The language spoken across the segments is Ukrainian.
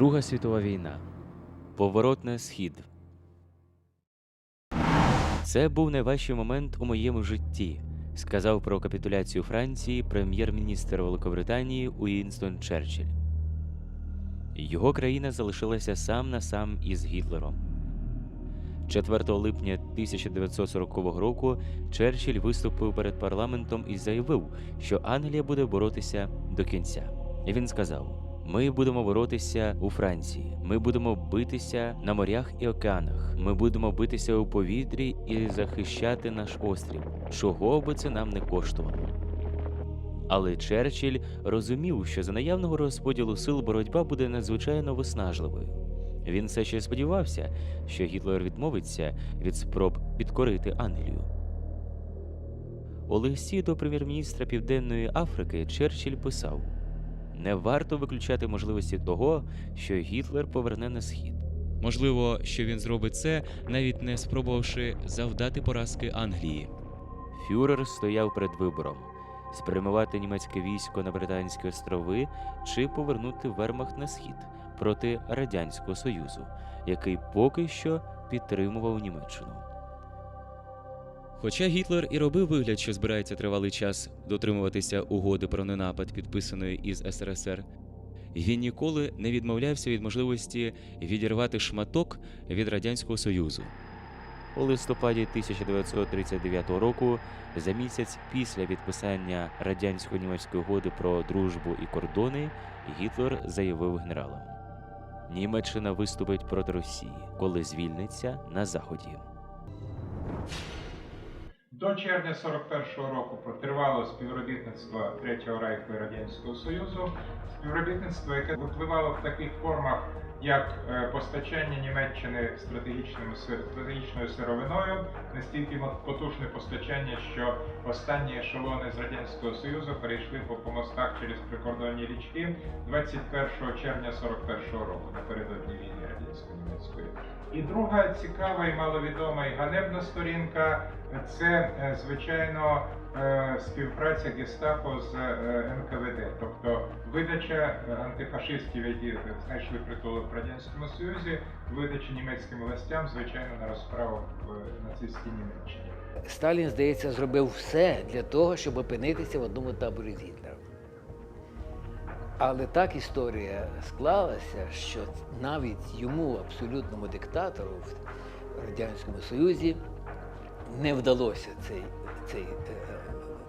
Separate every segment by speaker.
Speaker 1: Друга світова війна. Поворот на схід. Це був найважчий момент у моєму житті, сказав про капітуляцію Франції прем'єр-міністр Великобританії Уінстон Черчилль. Його країна залишилася сам на сам із Гітлером. 4 липня 1940 року Черчилль виступив перед парламентом і заявив, що Англія буде боротися до кінця. І він сказав: Ми будемо боротися у Франції, ми будемо битися на морях і океанах, ми будемо битися у повітрі і захищати наш острів, чого би це нам не коштувало. Але Черчилль розумів, що за наявного розподілу сил боротьба буде надзвичайно виснажливою. Він все ще сподівався, що Гітлер відмовиться від спроб підкорити Англію. У листі до прем'єр-міністра Південної Африки Черчилль писав: Не варто виключати можливості того, що Гітлер поверне на схід.
Speaker 2: Можливо, що він зробить це, навіть не спробувавши завдати поразки Англії.
Speaker 1: Фюрер стояв перед вибором спрямувати німецьке військо на Британські острови чи повернути вермахт на схід проти Радянського Союзу, який поки що підтримував Німеччину.
Speaker 2: Хоча Гітлер і робив вигляд, що збирається тривалий час дотримуватися угоди про ненапад, підписаної із СРСР, він ніколи не відмовлявся від можливості відірвати шматок від Радянського Союзу.
Speaker 1: У листопаді 1939 року, за місяць після підписання радянсько-німецької угоди про дружбу і кордони, Гітлер заявив генералам: Німеччина виступить проти Росії, коли звільниться на заході.
Speaker 3: До червня 41-го року тривало співробітництво Третього Рейху і Радянського Союзу. Співробітництво, яке випливало в таких формах, як е, постачання Німеччини стратегічним стратегічною сировиною, настільки потужне постачання, що останні ешелони з Радянського Союзу перейшли по, по мостах через прикордонні річки 21 червня 41-го року напередодні війни радянсько-німецької. І друга цікава і маловідома і ганебна сторінка це, е, звичайно, співпраця Гестапо з е, НКВД, тобто видача е, антифашистів, які знайшли притулок в Радянському Союзі, видача німецьким властям, звичайно, на розправу в нацистській Німеччині.
Speaker 4: Сталін, здається, зробив все для того, щоб опинитися в одному таборі з Гітлером. Але так історія склалася, що навіть йому, абсолютному диктатору в Радянському Союзі, не вдалося цей, цей е,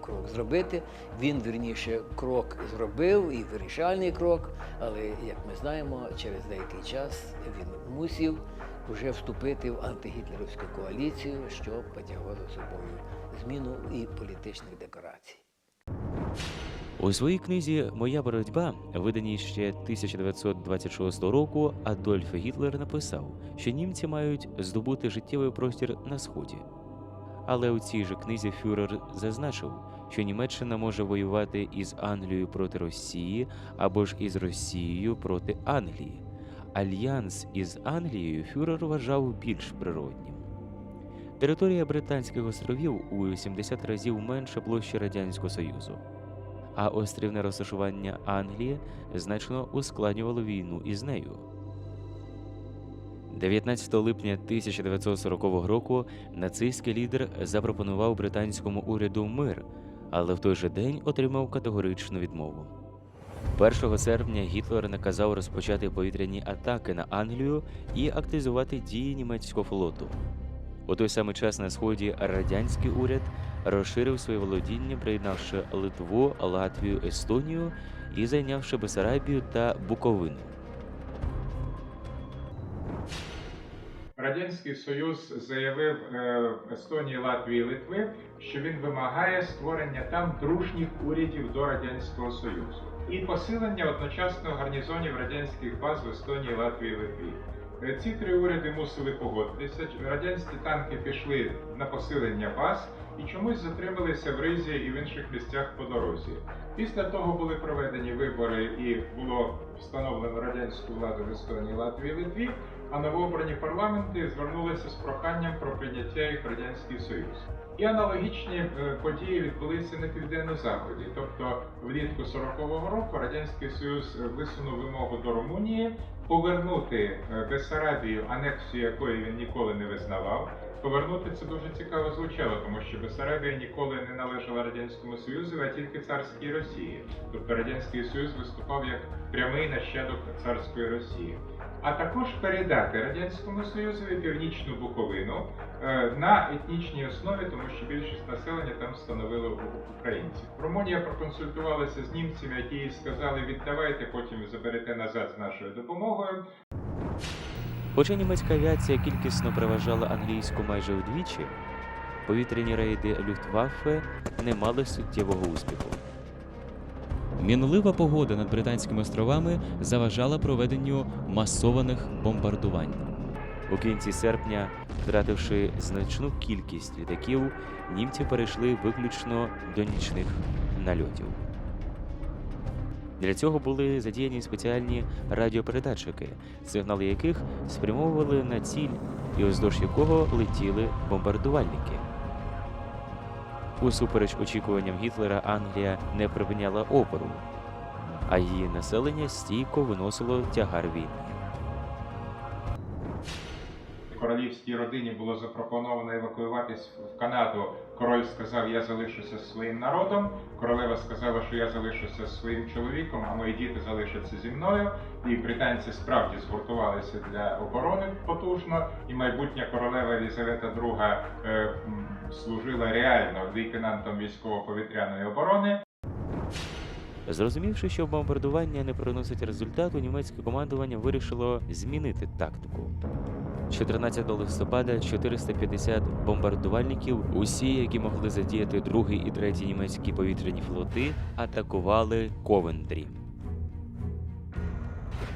Speaker 4: крок зробити. Він, вірніше, крок зробив і вирішальний крок, але, як ми знаємо, через деякий час він мусив вже вступити в антигітлерівську коаліцію, що потягло за собою зміну і політичних декорацій.
Speaker 1: У своїй книзі Моя боротьба, виданій ще 1926 року, Адольф Гітлер написав, що німці мають здобути життєвий простір на сході. Але у цій же книзі Фюрер зазначив, що Німеччина може воювати із Англією проти Росії або ж із Росією проти Англії. Альянс із Англією Фюрер вважав більш природнім. Територія Британських островів у 70 разів менше площі Радянського Союзу а острівне розташування Англії значно ускладнювало війну із нею. 19 липня 1940 року нацистський лідер запропонував британському уряду мир, але в той же день отримав категоричну відмову. 1 серпня Гітлер наказав розпочати повітряні атаки на Англію і активізувати дії німецького флоту. У той самий час на сході радянський уряд розширив свої володіння, приєднавши Литву, Латвію, Естонію і зайнявши Бесарабію та Буковину.
Speaker 3: Радянський Союз заявив е, Естонії, Латвії Литви, що він вимагає створення там дружніх урядів до Радянського Союзу і посилення одночасно гарнізонів радянських баз в Естонії, Латвії Литві. Е, Ці три уряди мусили погодитися. Радянські танки пішли на посилення баз і чомусь затрималися в Ризі і в інших місцях по дорозі. Після того були проведені вибори і було встановлено радянську владу в Естонії, Латвії Литві. А новообрані парламенти звернулися з проханням про прийняття їх в Радянський Союз. І аналогічні е, події відбулися на південно-заході. Тобто влітку 40-го року Радянський Союз е, висунув вимогу до Румунії повернути е, Бессарабію, анексію якої він ніколи не визнавав. Повернути це дуже цікаво звучало, тому що Бессарабія ніколи не належала Радянському Союзу, а тільки царській Росії. Тобто Радянський Союз виступав як прямий нащадок царської Росії. А також передати Радянському Союзові північну Буковину е, на етнічній основі, тому що більшість населення там становили українців. Румунія проконсультувалася з німцями, які їй сказали, віддавайте, потім заберете назад з нашою допомогою.
Speaker 1: Хоча німецька авіація кількісно переважала англійську майже вдвічі, повітряні рейди Люфтваффе не мали суттєвого успіху.
Speaker 2: Мінлива погода над Британськими островами заважала проведенню масованих бомбардувань.
Speaker 1: У кінці серпня, втративши значну кількість літаків, німці перейшли виключно до нічних нальотів. Для цього були задіяні спеціальні радіопередатчики, сигнали яких спрямовували на ціль і уздовж якого летіли бомбардувальники. Усупереч очікуванням Гітлера, Англія не припиняла опору, а її населення стійко виносило тягар війни.
Speaker 3: Королівській родині було запропоновано евакуюватись в Канаду. Король сказав, я залишуся своїм народом. Королева сказала, що я залишуся своїм чоловіком, а мої діти залишаться зі мною. І британці справді згуртувалися для оборони потужно. І майбутня королева Елізавета II служила реально лейтенантом військово-повітряної оборони.
Speaker 1: Зрозумівши, що бомбардування не приносить результату, німецьке командування вирішило змінити тактику. 14 листопада 450 бомбардувальників, усі, які могли задіяти другий і третій німецькі повітряні флоти, атакували Ковендрі.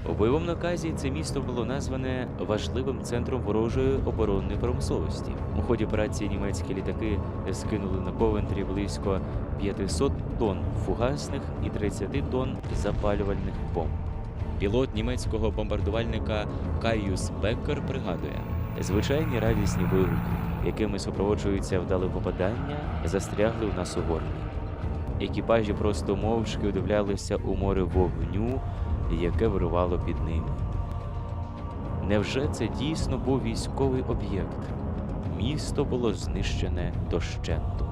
Speaker 1: У бойовому наказі це місто було назване важливим центром ворожої оборонної промисловості. У ході операції німецькі літаки скинули на Ковентрі близько 500 тонн фугасних і 30 тонн запалювальних бомб.
Speaker 2: Пілот німецького бомбардувальника Кайюс Беккер пригадує:
Speaker 1: Звичайні радісні вигуки, якими супроводжуються вдале попадання, застрягли в нас у горлі. Екіпажі просто мовчки удивлялися у море вогню, яке вирувало під ними. Невже це дійсно був військовий об'єкт? Місто було знищене дощенту.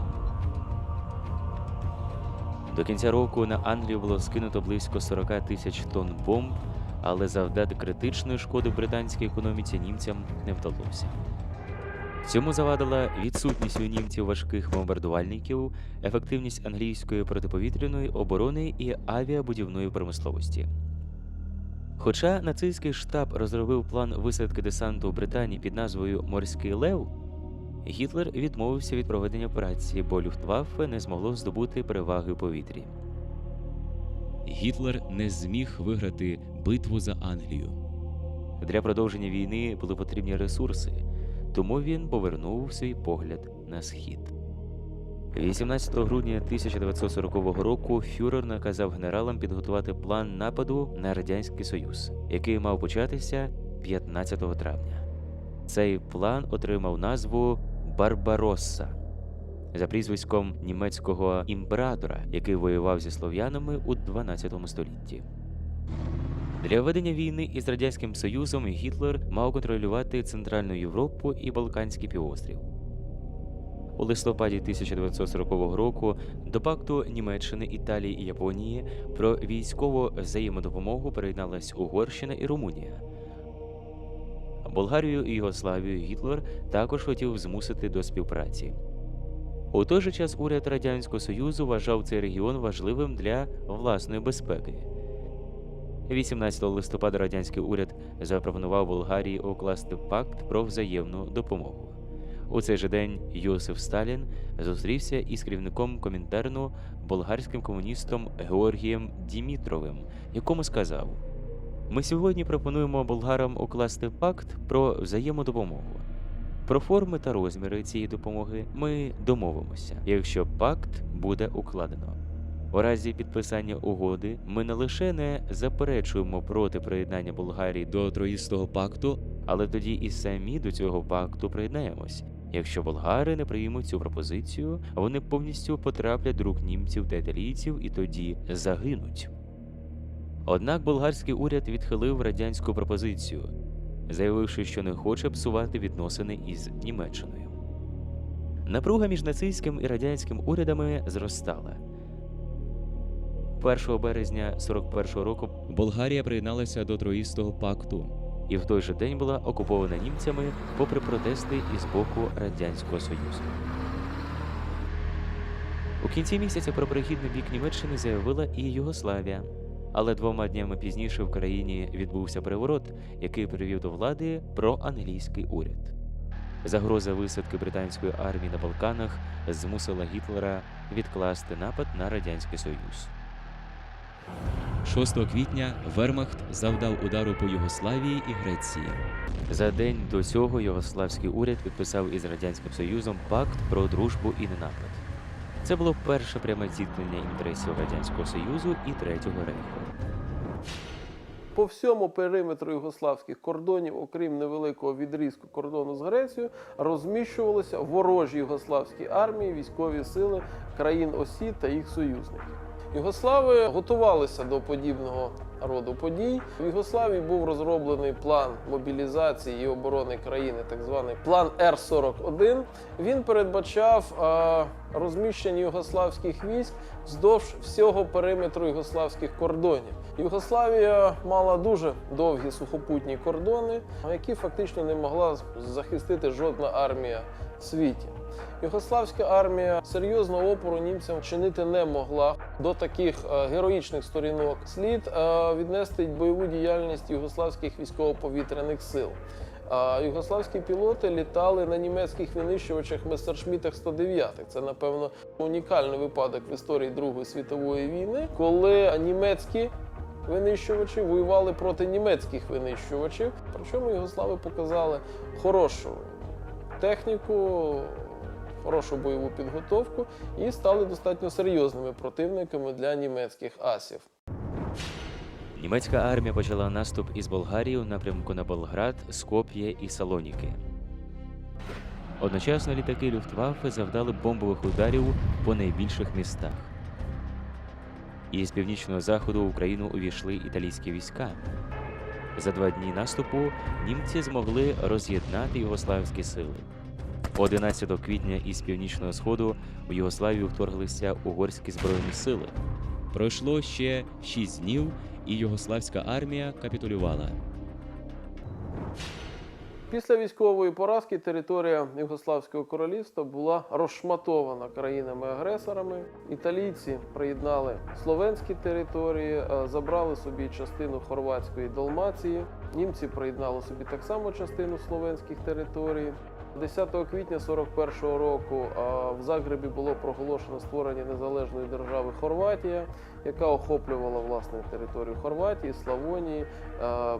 Speaker 1: До кінця року на Англію було скинуто близько 40 тисяч тонн бомб, але завдати критичної шкоди британській економіці німцям не вдалося. Цьому завадила відсутність у німців важких бомбардувальників, ефективність англійської протиповітряної оборони і авіабудівної промисловості. Хоча нацистський штаб розробив план висадки десанту у Британії під назвою Морський Лев, Гітлер відмовився від проведення операції, бо Люфтваффе не змогло здобути переваги у повітрі.
Speaker 2: Гітлер не зміг виграти битву за Англію.
Speaker 1: Для продовження війни були потрібні ресурси, тому він повернув свій погляд на схід. 18 грудня 1940 року фюрер наказав генералам підготувати план нападу на Радянський Союз, який мав початися 15 травня. Цей план отримав назву Барбаросса за прізвиськом німецького імператора, який воював зі слов'янами у 12 столітті. Для ведення війни із Радянським Союзом Гітлер мав контролювати Центральну Європу і Балканський півострів. У листопаді 1940 року до пакту Німеччини, Італії і Японії про військову взаємодопомогу приєдналась Угорщина і Румунія. Болгарію і Югославію Гітлер також хотів змусити до співпраці. У той же час уряд Радянського Союзу вважав цей регіон важливим для власної безпеки. 18 листопада радянський уряд запропонував Болгарії укласти пакт про взаємну допомогу. У цей же день Йосиф Сталін зустрівся із керівником Комінтерну болгарським комуністом Георгієм Дімітровим, якому сказав: Ми сьогодні пропонуємо болгарам укласти пакт про взаємодопомогу. Про форми та розміри цієї допомоги ми домовимося, якщо пакт буде укладено. У разі підписання угоди ми не лише не заперечуємо проти приєднання Болгарії до
Speaker 2: Троїстого пакту
Speaker 1: але тоді і самі до цього пакту приєднаємось. Якщо болгари не приймуть цю пропозицію, вони повністю потраплять до рук німців та італійців і тоді загинуть. Однак болгарський уряд відхилив радянську пропозицію, заявивши, що не хоче псувати відносини із Німеччиною. Напруга між нацистським і радянським урядами зростала. 1 березня 41-го року
Speaker 2: Болгарія приєдналася до Троїстого пакту.
Speaker 1: І в той же день була окупована німцями попри протести із боку Радянського Союзу. У кінці місяця про перехід на бік Німеччини заявила і Югославія. Але двома днями пізніше в країні відбувся переворот, який привів до влади проанглійський уряд. Загроза висадки британської армії на Балканах змусила Гітлера відкласти напад на Радянський Союз.
Speaker 2: 6 квітня Вермахт завдав удару по Югославії і Греції.
Speaker 1: За день до цього югославський уряд підписав із Радянським Союзом пакт про дружбу і ненапад. Це було перше пряме зіткнення інтересів Радянського Союзу і Третього Рейху.
Speaker 5: По всьому периметру югославських кордонів, окрім невеликого відрізку кордону з Грецією, розміщувалися ворожі югославські армії, військові сили країн осі та їх союзників. Югослави готувалися до подібного роду подій. В Югославії був розроблений план мобілізації і оборони країни, так званий план Р-41. Він передбачав е, розміщення югославських військ вздовж всього периметру югославських кордонів. Югославія мала дуже довгі сухопутні кордони, які фактично не могла захистити жодна армія в світі. Югославська армія серйозного опору німцям чинити не могла. До таких е, героїчних сторінок слід е, віднести бойову діяльність югославських військово-повітряних сил. А югославські пілоти літали на німецьких винищувачах Мессершміттах 109. Це, напевно, унікальний випадок в історії Другої світової війни, коли німецькі винищувачі воювали проти німецьких винищувачів. Причому югослави показали хорошу техніку, хорошу бойову підготовку і стали достатньо серйозними противниками для німецьких асів.
Speaker 1: Німецька армія почала наступ із Болгарії у напрямку на Болград, Скоп'є і Салоніки. Одночасно літаки Люфтваффе завдали бомбових ударів по найбільших містах. Із північного заходу в Україну увійшли італійські війська. За два дні наступу німці змогли роз'єднати югославські сили. 11 квітня із північного сходу у Югославію вторглися угорські збройні сили.
Speaker 2: Пройшло ще 6 днів, і югославська армія капітулювала.
Speaker 5: Після військової поразки територія Югославського королівства була розшматована країнами-агресорами. Італійці приєднали словенські території, е, забрали собі частину хорватської Далмації. Німці приєднали собі так само частину словенських територій. 10 квітня 41-го року в Загребі було проголошено створення незалежної держави Хорватія, яка охоплювала власне територію Хорватії, Славонії,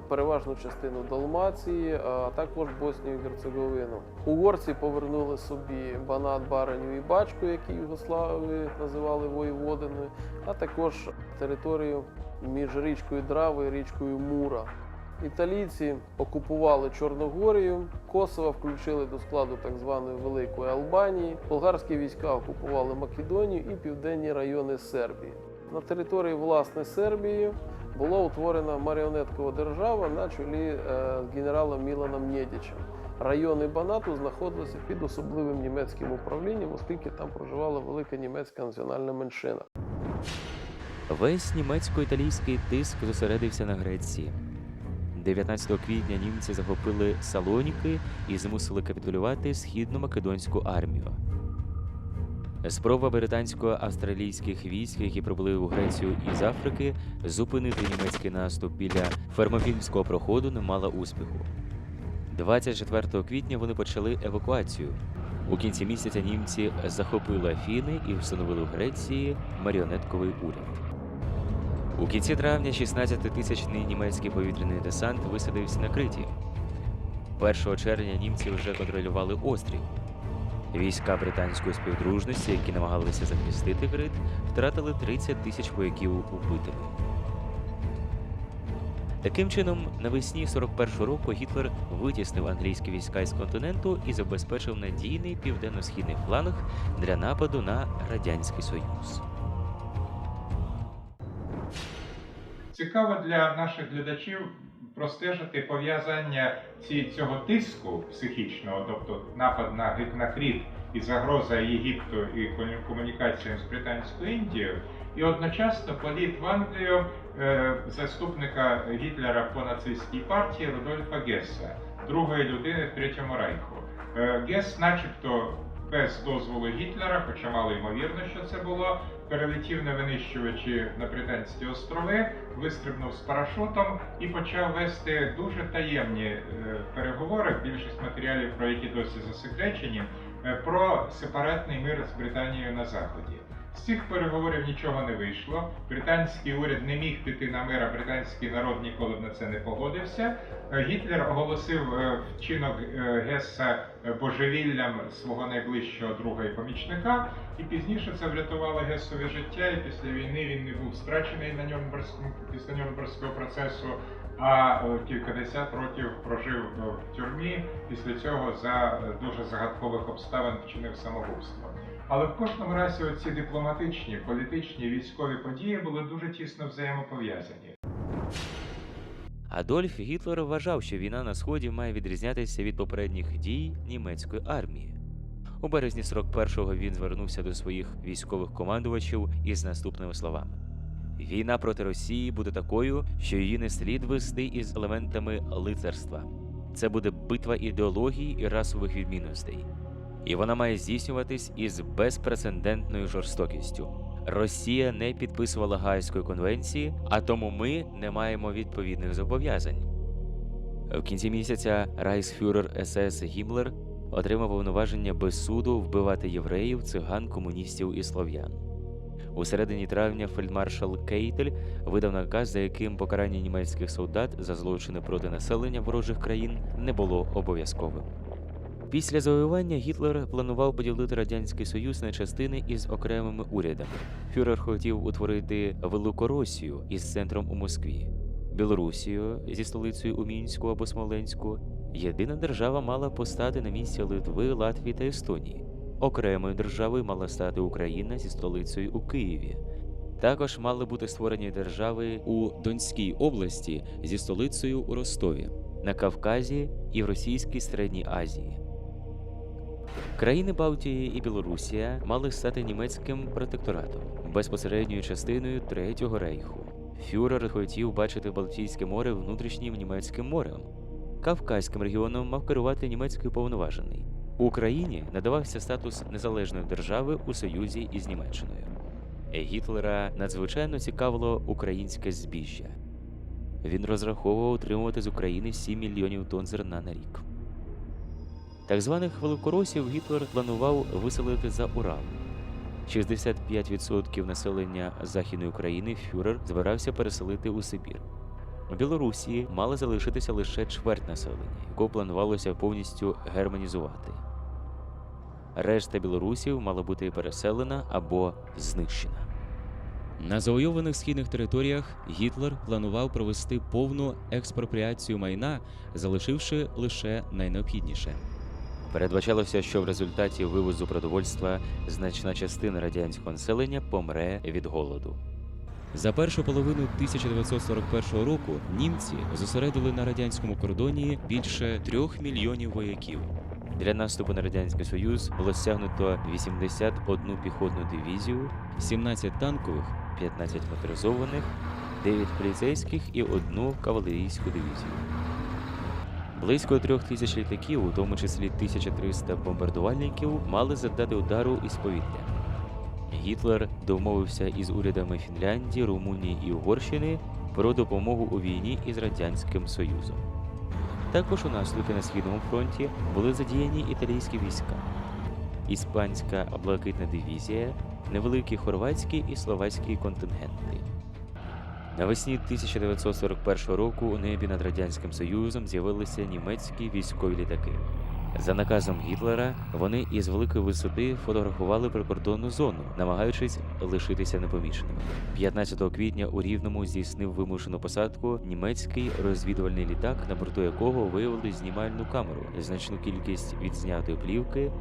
Speaker 5: переважну частину Далмації, а також Боснію і Герцеговину. Угорці повернули собі Банат, Бараню і Бачку, які Югослави називали воєводиною, а також територію між річкою Драви і річкою Мура. Італійці окупували Чорногорію, Косово включили до складу так званої Великої Албанії. Болгарські війська окупували Македонію і південні райони Сербії. На території власне Сербії була утворена маріонеткова держава на чолі е, з генералом Міланом Нєдічем. Райони Банату знаходилися під особливим німецьким управлінням, оскільки там проживала велика німецька національна меншина.
Speaker 1: Весь німецько-італійський тиск зосередився на Греції. 19 квітня німці захопили Салоніки і змусили капітулювати східно-македонську армію. Спроба британсько-австралійських військ, які прибули у Грецію із Африки, зупинити німецький наступ біля фермопільського проходу не мала успіху. 24 квітня вони почали евакуацію. У кінці місяця німці захопили Афіни і встановили в Греції маріонетковий уряд. У кінці травня 16-тисячний німецький повітряний десант висадився на Криті. 1 червня німці вже контролювали острів. Війська британської співдружності, які намагалися захистити Крит, втратили 30 тисяч вояків убитими. Таким чином, навесні 41-го року Гітлер витіснив англійські війська із континенту і забезпечив надійний південно-східний фланг для нападу на Радянський Союз.
Speaker 3: Цікаво для наших глядачів простежити пов'язання цього тиску психічного, тобто напад на, Г- і загроза Єгипту і кому- комунікаціям з Британською Індією, і одночасно політ в Англію е, заступника Гітлера по нацистській партії Рудольфа Гесса, другої людини в Третьому Рейху. Е, Гес, начебто, без дозволу Гітлера, хоча мало ймовірно, що це було, перелетів на винищувачі на Британські острови, вистрибнув з парашутом і почав вести дуже таємні е, переговори, більшість матеріалів, про які досі засекречені, е, про сепаратний мир з Британією на Заході. З цих переговорів нічого не вийшло. Британський уряд не міг піти на мир, а британський народ ніколи на це не погодився. Е, Гітлер оголосив е, вчинок е, Гесса е, божевіллям свого найближчого друга і помічника, і пізніше це врятувало Гесові життя. І після війни він не був страчений на Нюрнберзькому після Нюрнберзького процесу. А е, кількадесят років прожив е, в тюрмі. Після цього за е, дуже загадкових обставин вчинив самогубство. Але в кожному разі оці дипломатичні, політичні, військові події були дуже тісно взаємопов'язані.
Speaker 1: Адольф Гітлер вважав, що війна на сході має відрізнятися від попередніх дій німецької армії. У березні 41-го він звернувся до своїх військових командувачів із наступними словами: Війна проти Росії буде такою, що її не слід вести із елементами лицарства. Це буде битва ідеології і расових відмінностей. І вона має здійснюватись із безпрецедентною жорстокістю. Росія не підписувала Гаазької конвенції, а тому ми не маємо відповідних зобов'язань. В кінці місяця райсфюрер СС Гімлер отримав повноваження без суду вбивати євреїв, циган, комуністів і слов'ян. У середині травня фельдмаршал Кейтель видав наказ, за яким покарання німецьких солдат за злочини проти населення ворожих країн не було обов'язковим. Після завоювання Гітлер планував поділити радянський союз на частини із окремими урядами. Фюрер хотів утворити Великоросію із центром у Москві, Білорусію зі столицею у Мінську або Смоленську. Єдина держава мала постати на місці Литви, Латвії та Естонії. Окремою державою мала стати Україна зі столицею у Києві. Також мали бути створені держави
Speaker 2: у Донській області зі столицею у Ростові.
Speaker 1: на Кавказі і в Російській Середній Азії. Країни Балтії і Білорусія мали стати німецьким протекторатом, безпосередньою частиною Третього рейху. Фюрер хотів бачити Балтійське море внутрішнім німецьким морем. Кавказьким регіоном мав керувати німецький повноважений. Україні надавався статус незалежної держави у союзі із Німеччиною. Гітлера надзвичайно цікавило українське збіжжя. Він розраховував отримувати з України 7 мільйонів тонн зерна на рік. Так званих великоросів Гітлер планував виселити за Урал. 65% населення Західної України фюрер збирався переселити у Сибір. У Білорусі мали залишитися лише чверть населення, якого планувалося повністю германізувати. Решта білорусів мала бути переселена або знищена.
Speaker 2: На завойованих східних територіях Гітлер планував провести повну експропріацію майна, залишивши лише найнеобхідніше.
Speaker 1: Передбачалося, що в результаті вивозу продовольства значна частина радянського населення помре від голоду.
Speaker 2: За першу половину 1941 року німці зосередили на радянському кордоні більше трьох мільйонів вояків.
Speaker 1: Для наступу на радянський союз було стягнуто 81 піхотну дивізію,
Speaker 2: 17 танкових
Speaker 1: 15 моторизованих, 9 поліцейських і одну кавалерійську дивізію. Близько трьох тисяч літаків, у тому числі 1300 бомбардувальників, мали завдати удару із повітря. Гітлер домовився із урядами Фінляндії, Румунії і Угорщини про допомогу у війні із Радянським Союзом. Також у наступі на Східному фронті були задіяні італійські війська, іспанська блакитна дивізія, невеликі хорватські і словацькі контингенти. Навесні 1941 року у небі над Радянським Союзом з'явилися німецькі військові літаки. За наказом Гітлера вони із великої висоти фотографували прикордонну зону, намагаючись лишитися непоміченими. 15 квітня у Рівному здійснив вимушену посадку німецький розвідувальний літак, на борту якого виявили знімальну камеру, значну кількість відзнятої плівки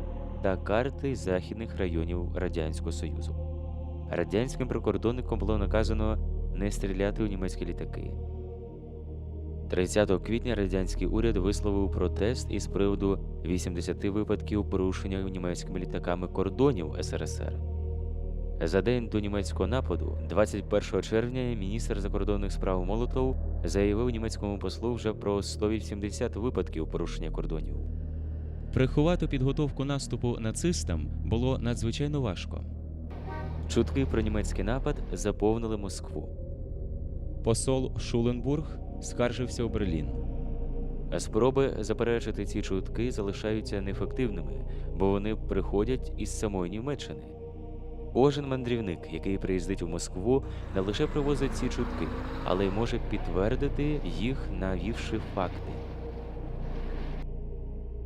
Speaker 1: та карти західних районів Радянського Союзу. Радянським прикордонникам було наказано не стріляти у німецькі літаки. 30 квітня радянський уряд висловив протест із приводу 80 випадків порушення німецькими літаками кордонів СРСР. За день до німецького нападу, 21 червня, міністр закордонних справ Молотов заявив німецькому послу вже про 180 випадків порушення кордонів.
Speaker 2: Приховати підготовку наступу нацистам було надзвичайно важко.
Speaker 1: Чутки про німецький напад заповнили Москву.
Speaker 2: Посол Шуленбург скаржився у Берлін.
Speaker 1: Спроби заперечити ці чутки залишаються неефективними, бо вони приходять із самої Німеччини. Кожен мандрівник, який приїздить у Москву, не лише привозить ці чутки, але й може підтвердити їх, навівши факти.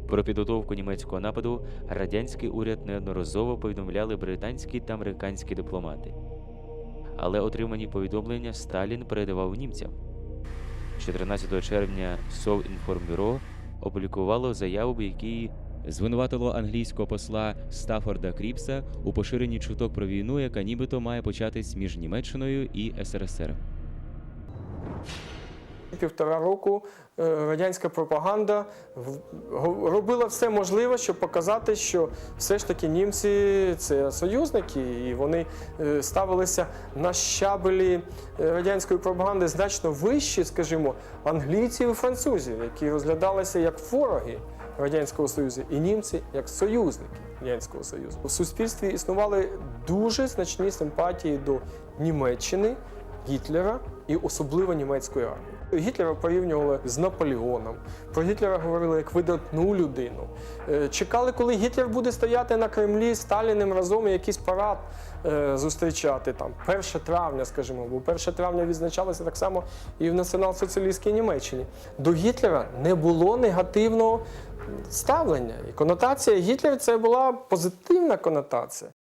Speaker 1: Про підготовку німецького нападу радянський уряд неодноразово повідомляли британські та американські дипломати. Але отримані повідомлення Сталін передавав німцям. 14 червня Совінформбюро опублікувало заяву, в якій
Speaker 2: Звинуватило англійського посла Стаффорда Кріпса у поширенні чуток про війну, яка нібито має початись між Німеччиною і СРСР.
Speaker 6: Півтора року е, радянська пропаганда робила все можливе, щоб показати, що все ж таки німці це союзники, і вони е, ставилися на щабелі е, радянської пропаганди значно вищі, скажімо, англійців і французів, які розглядалися як вороги Радянського Союзу, і німці як союзники Радянського Союзу. У суспільстві існували дуже значні симпатії до Німеччини. Гітлера і особливо німецької армії. Гітлера порівнювали з Наполеоном. Про Гітлера говорили як видатну людину. Е, Чекали, коли Гітлер буде стояти на Кремлі з Сталіним разом і якийсь парад е, зустрічати там 1 травня, скажімо, бо 1 травня відзначалося так само і в націонал-соціалістській Німеччині. До Гітлера не було негативного ставлення. І конотація Гітлер це була позитивна конотація.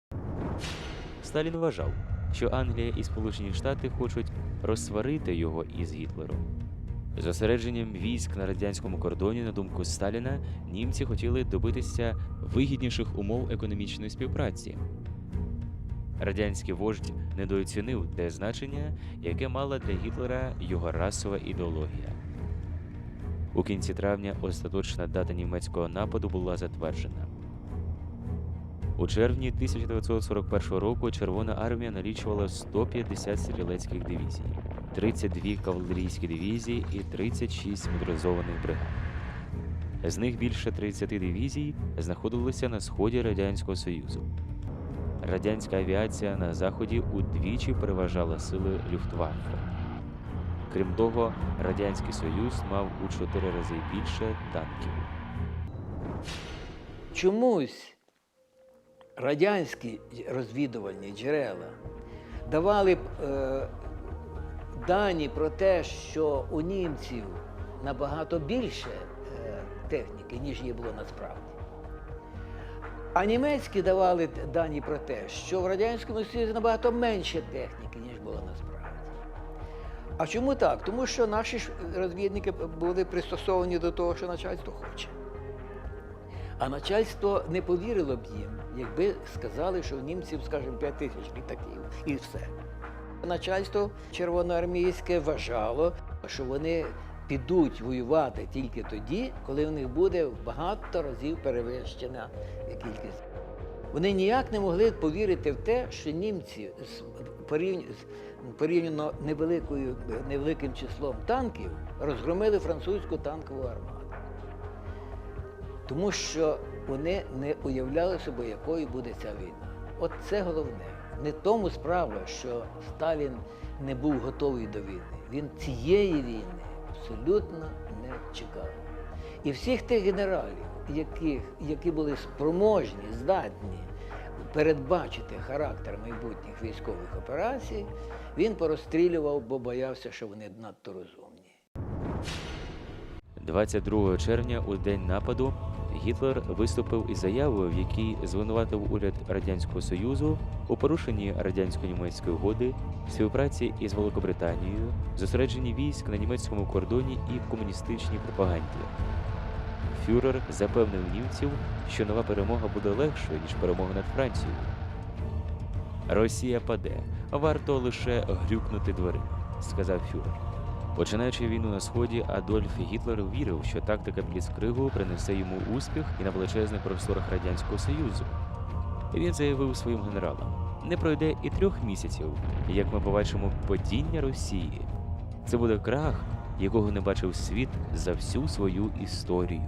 Speaker 1: Сталін вважав, що Англія і Сполучені Штати хочуть розсварити його із Гітлером. Зосередженням військ на радянському кордоні, на думку Сталіна, німці хотіли добитися
Speaker 2: Вигідніших умов економічної співпраці.
Speaker 1: радянський вождь недооцінив те значення, яке мала для Гітлера його расова ідеологія. У кінці травня остаточна дата німецького нападу була затверджена. У червні 1941 року Червона армія налічувала 150 стрілецьких дивізій, 32 кавалерійські дивізії і 36 моторизованих бригад. З них більше 30 дивізій знаходилися на сході Радянського Союзу. Радянська авіація на заході удвічі переважала сили Люфтваффе. Крім того, Радянський Союз мав у чотири рази більше танків.
Speaker 4: Чомусь радянські розвідувальні джерела давали б, е, дані про те, що у німців набагато більше е, техніки, ніж її було насправді. А німецькі давали дані про те, що в Радянському Союзі набагато менше техніки, ніж було насправді. А чому так? Тому що наші розвідники були пристосовані до того, що начальство хоче. А начальство не повірило б їм, якби сказали, що в німців, скажімо, 5 тисяч літаків і все. Начальство червоноармійське вважало, що вони підуть воювати тільки тоді, коли в них буде багато разів перевищена кількість. Вони ніяк не могли повірити в те, що німці з порівняно невеликою, невеликим числом танків розгромили французьку танкову армаду. Тому що вони не уявляли собі, якою буде ця війна. От це головне. Не тому справа, що Сталін не був готовий до війни. Він цієї війни абсолютно не чекав. І всіх тих генералів, яких, які були спроможні, здатні передбачити характер майбутніх військових операцій, він порозстрілював, бо боявся, що вони надто розумні.
Speaker 1: 22 червня, у день нападу, Гітлер виступив із заявою, в якій звинуватив уряд Радянського Союзу у порушенні радянсько-німецької угоди, співпраці із Великобританією, зосередженні військ на німецькому кордоні і комуністичній пропаганді. Фюрер запевнив німців, що нова перемога буде легшою, ніж перемога над Францією. Росія паде, варто лише грюкнути дверима, сказав Фюрер. Починаючи війну на сході, Адольф Гітлер вірив, що тактика Бліцкригу принесе йому успіх і на величезних просторах радянського союзу. Він заявив своїм генералам: не пройде і трьох місяців, як ми побачимо падіння Росії. Це буде крах, якого не бачив світ за всю свою історію.